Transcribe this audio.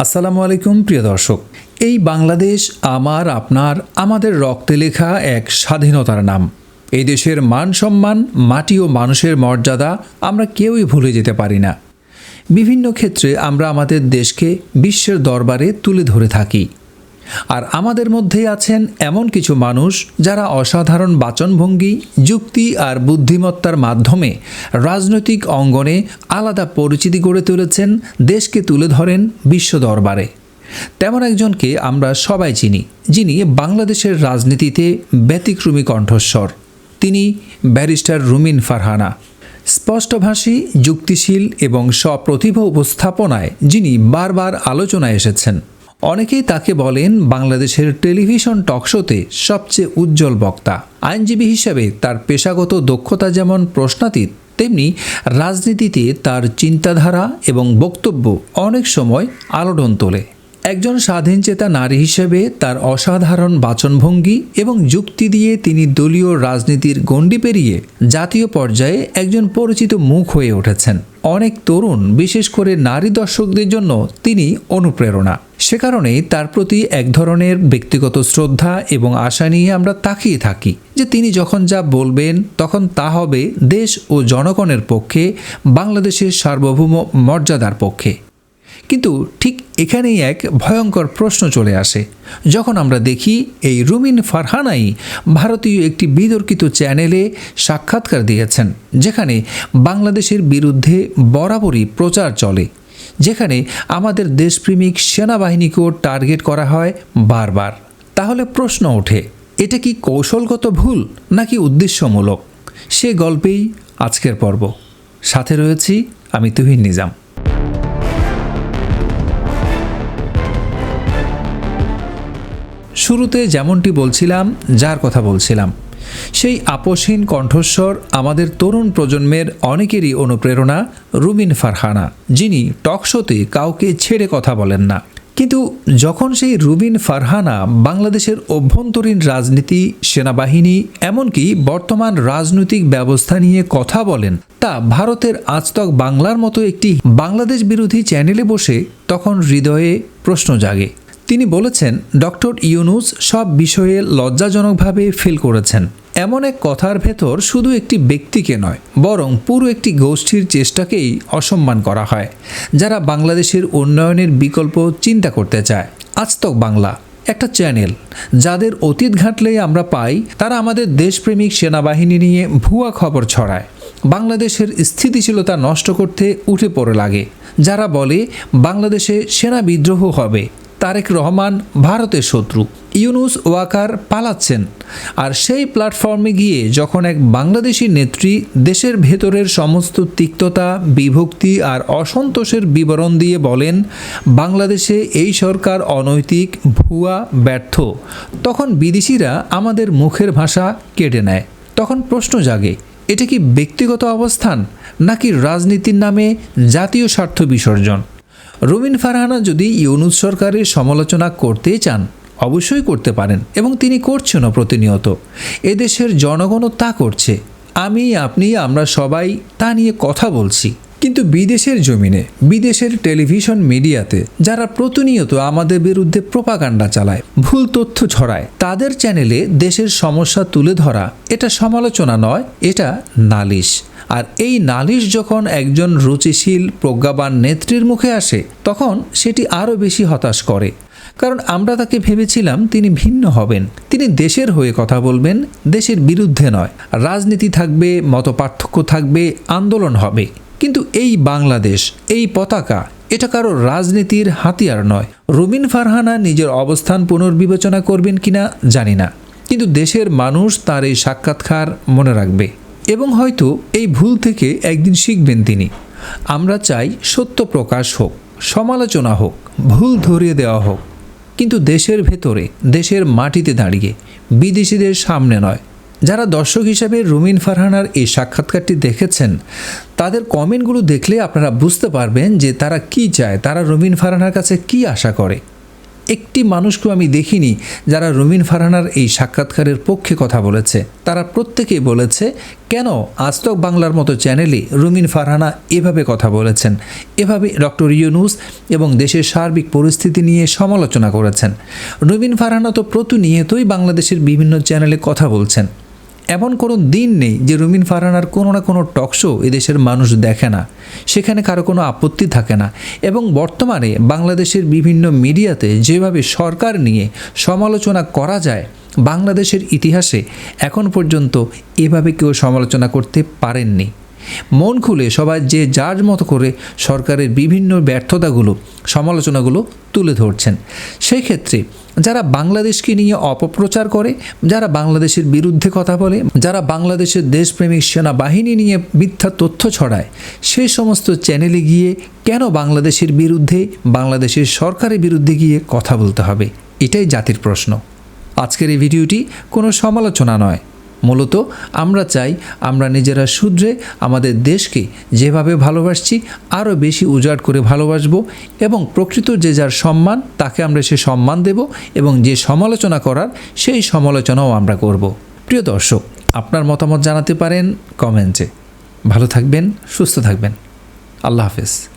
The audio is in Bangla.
আসসালামু আলাইকুম, প্রিয় দর্শক। এই বাংলাদেশ, আমার, আপনার, আমাদের রক্তে লেখা এক স্বাধীনতার নাম। এই দেশের মান সম্মান, মাটি ও মানুষের মর্যাদা আমরা কেউই ভুলে যেতে পারি না। বিভিন্ন ক্ষেত্রে আমরা আমাদের দেশকে বিশ্বের দরবারে তুলে ধরে থাকি। আর আমাদের মধ্যেই আছেন এমন কিছু মানুষ যারা অসাধারণ বাচনভঙ্গি, যুক্তি আর বুদ্ধিমত্তার মাধ্যমে রাজনৈতিক অঙ্গনে আলাদা পরিচিতি গড়ে তুলেছেন, দেশকে তুলে ধরেন বিশ্ব দরবারে। তেমন একজনকে আমরা সবাই চিনি, যিনি বাংলাদেশের রাজনীতিতে ব্যতিক্রমী কণ্ঠস্বর। তিনি ব্যারিস্টার রুমিন ফারহানা। স্পষ্টভাষী, যুক্তিশীল এবং স্বপ্রতিভা উপস্থাপনায় যিনি বারবার আলোচনায় এসেছেন। অনেকেই তাকে বলেন বাংলাদেশের টেলিভিশন টকশোতে সবচেয়ে উজ্জ্বল বক্তা। আইনজীবী হিসেবে তার পেশাগত দক্ষতা যেমন প্রশ্নাতীত, তেমনি রাজনীতিতে তার চিন্তাধারা এবং বক্তব্য অনেক সময় আলোড়ন তোলে। একজন স্বাধীনচেতা নারী হিসেবে তার অসাধারণ বাচনভঙ্গি এবং যুক্তি দিয়ে তিনি দলীয় রাজনীতির গণ্ডি পেরিয়ে জাতীয় পর্যায়ে একজন পরিচিত মুখ হয়ে উঠেছেন। অনেক তরুণ, বিশেষ করে নারী দর্শকদের জন্য তিনি অনুপ্রেরণা। সে কারণেই তার প্রতি এক ধরনের ব্যক্তিগত শ্রদ্ধা এবং আশা নিয়ে আমরা তাকিয়ে থাকি যে তিনি যখন যা বলবেন, তখন তা হবে দেশ ও জনগণের পক্ষে, বাংলাদেশের সার্বভৌম মর্যাদার পক্ষে। কিন্তু ঠিক এখানেই এক ভয়ঙ্কর প্রশ্ন চলে আসে। যখন আমরা দেখি এই রুমিন ফারহানাই ভারতীয় একটি বিতর্কিত চ্যানেলে সাক্ষাৎকার দিয়েছেন, যেখানে বাংলাদেশের বিরুদ্ধে বরাবরই প্রচার চলে, যেখানে আমাদের দেশপ্রেমিক সেনাবাহিনীকেও টার্গেট করা হয় বারবার। তাহলে প্রশ্ন ওঠে, এটা কি কৌশলগত ভুল নাকি উদ্দেশ্যমূলক? সে গল্পেই আজকের পর্ব। সাথে রয়েছি আমি তুহিন নিজাম। শুরুতে যেমনটি বলছিলাম, যার কথা বলছিলাম। সেই আপসহীন কণ্ঠস্বর আমাদের তরুণ প্রজন্মের অনেকেরই অনুপ্রেরণা রুবিন ফারহানা, যিনি টকশোতে কাউকে ছেড়ে কথা বলেন না। কিন্তু যখন সেই রুবিন ফারহানা বাংলাদেশের অভ্যন্তরীণ রাজনীতি, সেনাবাহিনী, এমনকি বর্তমান রাজনৈতিক ব্যবস্থা নিয়ে কথা বলেন, তা ভারতের আজতক বাংলার মতো একটি বাংলাদেশ বিরোধী চ্যানেলে বসে তখন হৃদয়ে প্রশ্ন জাগে। তিনি বলেছেন, ডক্টর ইউনুস সব বিষয়ে লজ্জাজনকভাবে ফেল করেছেন। এমন এক কথার ভেতর শুধু একটি ব্যক্তিকে নয়, বরং পুরো একটি গোষ্ঠীর চেষ্টাকেই অসম্মান করা হয়, যারা বাংলাদেশের উন্নয়নের বিকল্প চিন্তা করতে চায়। আজতক বাংলা, একটা চ্যানেল, যাদের অতীত ঘাটলেই আমরা পাই, তারা আমাদের দেশপ্রেমিক সেনাবাহিনী নিয়ে ভুয়া খবর ছড়ায়। বাংলাদেশের স্থিতিশীলতা নষ্ট করতে উঠে পড়ে লাগে, যারা বলে, বাংলাদেশে সেনা বিদ্রোহ হবে তারেক রহমান ভারতের শত্রু। ইউনুস ওয়াকার পালাচ্ছেন। আর সেই প্ল্যাটফর্মে গিয়ে যখন এক বাংলাদেশি নেত্রী দেশের ভেতরের সমস্ত তিক্ততা, বিভক্তি আর অসন্তোষের বিবরণ দিয়ে বলেন, বাংলাদেশে এই সরকার অনৈতিক, ভুয়া, ব্যর্থ। তখন বিদেশিরা আমাদের মুখের ভাষা কেটে নেয়। তখন প্রশ্ন জাগে, এটা কি ব্যক্তিগত অবস্থান নাকি রাজনীতির নামে জাতীয় স্বার্থ বিসর্জন? রুমিন ফারহানা যদি ইউনুস সরকারের সমালোচনা করতেই চান, অবশ্যই করতে পারেন এবং তিনি করছেনও প্রতিনিয়ত। এদেশের জনগণও তা করছে। আমি, আপনি, আমরা সবাই তা নিয়ে কথা বলছি। কিন্তু বিদেশের জমিনে, বিদেশের টেলিভিশন মিডিয়াতে যারা প্রতিনিয়ত আমাদের বিরুদ্ধে প্রপাগান্ডা চালায়, ভুল তথ্য ছড়ায়, তাদের চ্যানেলে দেশের সমস্যা তুলে ধরা, এটা সমালোচনা নয়, এটা নালিশ। আর এই নালিশ যখন একজন রুচিশীল, প্রজ্ঞাবান নেত্রীর মুখে আসে, তখন সেটি আরও বেশি হতাশ করে। কারণ আমরা তাকে ভেবেছিলাম তিনি ভিন্ন হবেন, তিনি দেশের হয়ে কথা বলবেন, দেশের বিরুদ্ধে নয়। রাজনীতি থাকবে, মতপার্থক্য থাকবে, আন্দোলন হবে। কিন্তু এই বাংলাদেশ, এই পতাকা, এটা কারও রাজনীতির হাতিয়ার নয়। রুমিন ফারহানা নিজের অবস্থান পুনর্বিবেচনা করবেন কিনা জানি না। কিন্তু দেশের মানুষ তার এই সাক্ষাৎকার মনে রাখবে। এবং হয়তো এই ভুল থেকে একদিন শিখবেন তিনি। আমরা চাই সত্য প্রকাশ হোক, সমালোচনা হোক, ভুল ধরিয়ে দেওয়া হোক। কিন্তু দেশের ভেতরে, দেশের মাটিতে দাঁড়িয়ে, বিদেশিদের সামনে নয় যারা দর্শক হিসেবে রুমিন ফারহানার এই সাক্ষাৎকারটি দেখেছেন, তাদের কমেন্টগুলো দেখলে আপনারা বুঝতে পারবেন যে তারা কি চায়, তারা রুমিন ফারহানার কাছে কি আশা করে। একটি মানুষকেও আমি দেখিনি যারা রুমিন ফারহানার এই সাক্ষাৎকারের পক্ষে কথা বলেছে। তারা প্রত্যেকেই বলেছে, কেন আজতক বাংলার মতো চ্যানেলে রুমিন ফারহানা এভাবে কথা বলেছেন? এভাবে ডক্টর ইউনুস এবং দেশের সার্বিক পরিস্থিতি নিয়ে সমালোচনা করেছেন। রুমিন ফারহানা তো প্রতিনিয়তই বাংলাদেশের বিভিন্ন চ্যানেলে কথা বলছেন। এমন কোনো দিন নেই যে রুমিন ফারহানার কোনো না কোনো টকশো এদেশের মানুষ দেখে না। সেখানে কারও কোনো আপত্তি থাকে না। এবং বর্তমানে বাংলাদেশের বিভিন্ন মিডিয়াতে যেভাবে সরকার নিয়ে সমালোচনা করা যায়, বাংলাদেশের ইতিহাসে এখন পর্যন্ত এভাবে কেউ সমালোচনা করতে পারেননি। মন খুলে সবাই যে যার মতো করে সরকারের বিভিন্ন ব্যর্থতাগুলো, সমালোচনাগুলো তুলে ধরছেন। সেই ক্ষেত্রে যারা বাংলাদেশকে নিয়ে অপপ্রচার করে, যারা বাংলাদেশের বিরুদ্ধে কথা বলে, যারা বাংলাদেশের দেশপ্রেমিক সেনাবাহিনী নিয়ে মিথ্যা তথ্য ছড়ায় সেই সমস্ত চ্যানেলে গিয়ে কেন বাংলাদেশের বিরুদ্ধে, বাংলাদেশের সরকারের বিরুদ্ধে গিয়ে কথা বলতে হবে? এটাই জাতির প্রশ্ন। আজকের এই ভিডিওটি কোনো সমালোচনা নয়। মূলত আমরা চাই আমরা নিজেরা শুধরে আমাদের দেশকে যেভাবে ভালোবাসছি, আরও বেশি উজাড় করে ভালোবাসবো এবং প্রকৃত যে যার সম্মান, তাকে আমরা সে সম্মান দেব এবং যে সমালোচনা করার, সেই সমালোচনাও আমরা করব। প্রিয় দর্শক, আপনার মতামত জানাতে পারেন কমেন্টে। ভালো থাকবেন, সুস্থ থাকবেন। আল্লাহ হাফেজ।